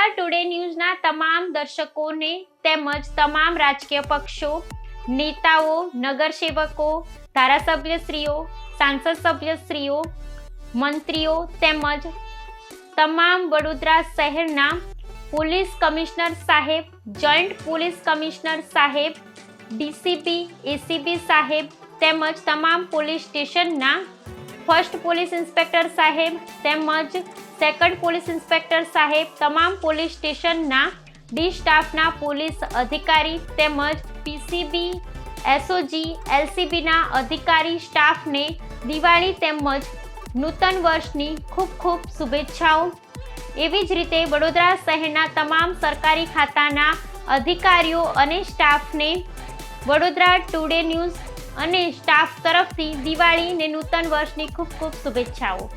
Vadodara today ન્યૂઝના તમામ દર્શકોને તેમજ તમામ રાજકીય પક્ષો, નેતાઓ, નગરસેવકો, ધારાસભ્યશ્રીઓ, સાંસદ સભ્યશ્રીઓ, મંત્રીઓ તેમજ તમામ વડોદરા શહેરના પોલીસ કમિશનર સાહેબ, જોઈન્ટ પોલીસ કમિશનર સાહેબ, ડીસીપી એસીપી સાહેબ તેમજ તમામ પોલીસ સ્ટેશનના ફર્સ્ટ પોલીસ ઇન્સ્પેક્ટર સાહેબ તેમજ સેકન્ડ પોલીસ ઇન્સ્પેક્ટર સાહેબ તમામ પોલીસ સ્ટેશનના ડી સ્ટાફના પોલીસ અધિકારી તેમજ પીસીબી, એસઓજી, એલસીબીના અધિકારી સ્ટાફને દિવાળી તેમજ નૂતન વર્ષની ખૂબ ખૂબ શુભેચ્છાઓ. એવી જ રીતે વડોદરા શહેરના તમામ સરકારી ખાતાના અધિકારીઓ અને સ્ટાફને વડોદરા ટુડે ન્યૂઝ અને સ્ટાફ તરફથી દિવાળી ને નૂતન વર્ષની ખૂબ ખૂબ શુભેચ્છાઓ.